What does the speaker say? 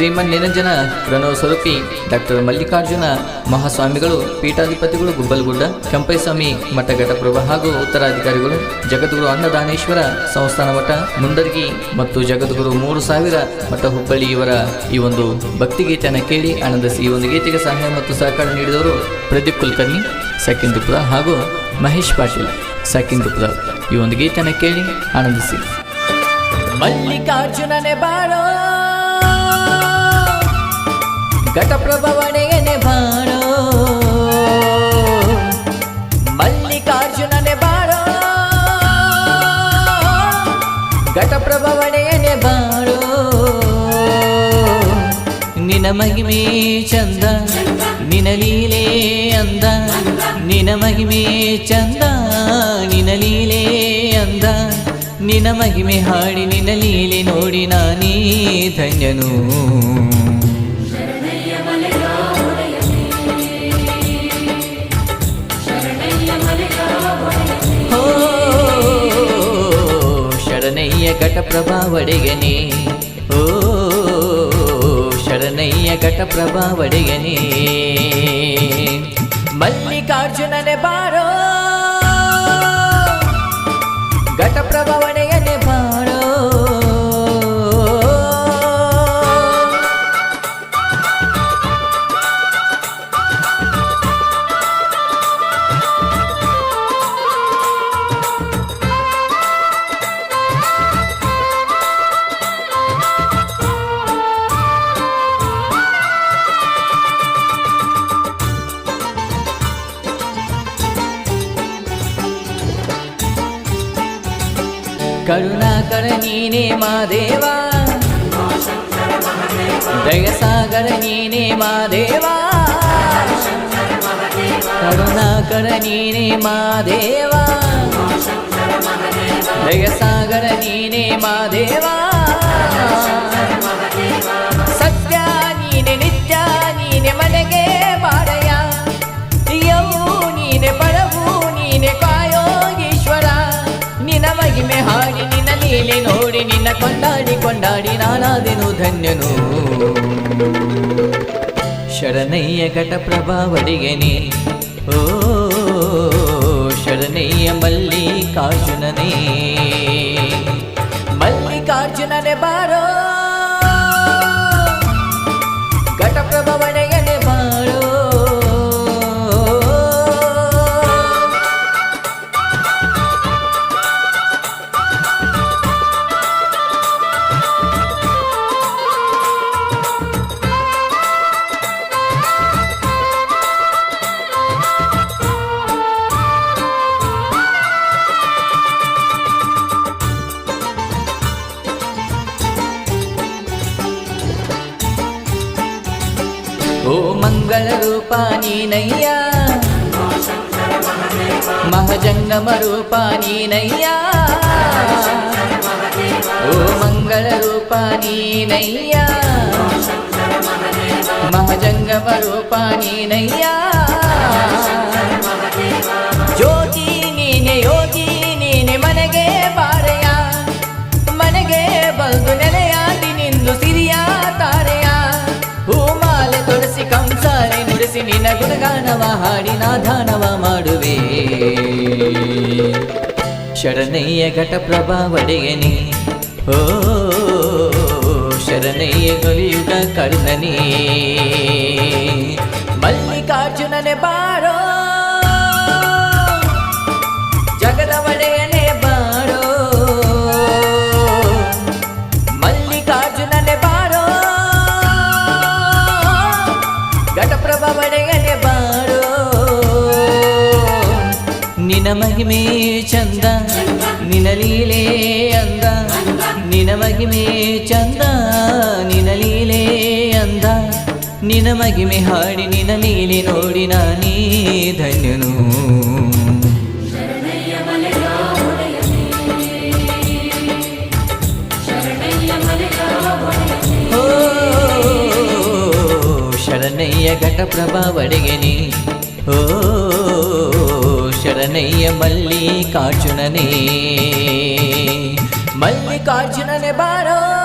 ಶ್ರೀಮನ್ ನಿರಂಜನ ಪ್ರಣವ ಸ್ವರೂಪಿ doctor Mallikarjuna ಮಹಾಸ್ವಾಮಿಗಳು, ಪೀಠಾಧಿಪತಿಗಳು ಗುಬ್ಬಲ್ಗುಡ್ಡ, ಕೆಂಪೈಸ್ವಾಮಿ ಮಠ ಘಟಪ್ರಭ ಹಾಗೂ ಉತ್ತರಾಧಿಕಾರಿಗಳು, ಜಗದ್ಗುರು ಅನ್ನದಾನೇಶ್ವರ ಸಂಸ್ಥಾನ ಮಠ ಮುಂಡರ್ಗಿ ಮತ್ತು ಜಗದ್ಗುರು ಮೂರು ಸಾವಿರ ಮಠ ಹುಬ್ಬಳ್ಳಿ ಇವರ ಈ ಒಂದು ಭಕ್ತಿಗೀತೆಯನ್ನು ಕೇಳಿ ಆನಂದಿಸಿ ಈ ಒಂದು ಗೀತೆಗೆ ಸಹಾಯ ಮತ್ತು ಸಹಕಾರ ನೀಡಿದವರು ಪ್ರದೀಪ್ ಕುಲಕರ್ಣಿ ಸಕಿಂದುಪುರ ಹಾಗೂ ಮಹೇಶ್ ಪಾಟೀಲ್. ಸಕಿಂದುಪುರ ಈ ಒಂದು ಗೀತೆಯನ್ನು ಕೇಳಿ ಆನಂದಿಸಿ. ಮಲ್ಲಿಕಾರ್ಜುನನೇ ಬಾಳೋ ಘಟಪ್ರಭವಣೆಯನೆ ಬಾಳೋ ಮಲ್ಲಿಕಾರ್ಜುನನೆ ಬಾಳೋ ಘಟಪ್ರಭವಣೆಯನೆ ಬಾಳೋ ನಿನ ಮಹಿಮೆ ಚಂದ ನಿನ ಲೀಲೆ ಅಂದ. ನಿನ ಮಹಿಮೆ ಚಂದ ನಿನ ಲೀಲೆ ಅಂದ. ನಿನ ಮಹಿಮೆ ಹಾಡಿ ನಿನ ಲೀಲೆ ನೋಡಿ ನಾನೇ ಧನ್ಯನು. ಘಟಪ್ರಭಾ ಒಡೆಗನೆ ಓ ಶರಣಯ್ಯ ಘಟಪ್ರಭಾ ಒಡೆಗನೆ ಮಲ್ಲಿಕಾರ್ಜುನನೆ ಬಾರೋ. కరుణాకరణి నే మా దేవా దయసాగర నీనే మా దేవా కరుణాకరణి నే మా దేవా దయసాగర నీనే మా దేవా ಕೊಂಡಾಡಿ ಕೊಂಡಾಡಿ ನಾನಾದೆನು ಧನ್ಯನು. ಶರಣಯ್ಯ ಘಟಪ್ರಭಾವಡಿಗೆನೆ ಓ ಶರಣಯ್ಯ ಮಲ್ಲಿಕಾರ್ಜುನನೇ. ಮಲ್ಲಿಕಾರ್ಜುನನೇ ಬಾರೋ ఓ మంగళ రూపాని నయ్యా. మహజంగమ రూపాని నయ్యా. ఓ మంగళ రూపాని నయ్యా. మహజంగమ రూపాని నయ్యా. ನಿನ್ನ ಗುಣಗಾನವ ಹಾಡಿ ನಾಧಾನವ ಮಾಡುವೆ. ಶರಣಯ್ಯ ಘಟಪ್ರಭಾ ಒಡೆಯನಿ. ಓ ಶರಣಯ್ಯ ಗೊಲಿಯುಗ ಕರ್ಣನಿ. ಮಲ್ಲಿಕಾರ್ಜುನನೆ ಬಾರೋ. ನಿನ ಮಹಿಮೆ ಚಂದ ನಿನ ಲೀಲೆ ಅಂದ. ನಿನ ಮಹಿಮೆ ಚಂದ ನಿನ ಲೀಲೆ ಅಂದ. ನಿನ ಮಹಿಮೆ ಹಾಡಿ ನಿನ ಲೀಲೆ ನೋಡಿ ನಾನೇ ಧನ್ಯನು. ಶರಣಯ್ಯ ಘಟಪ್ರಭಾ ನೀ ಓ ಶರಣಯ್ಯ ಮಲ್ಲಿಕಾರ್ಜುನನೇ. ಮಲ್ಲಿಕಾರ್ಜುನನೇ ಬಾರೋ.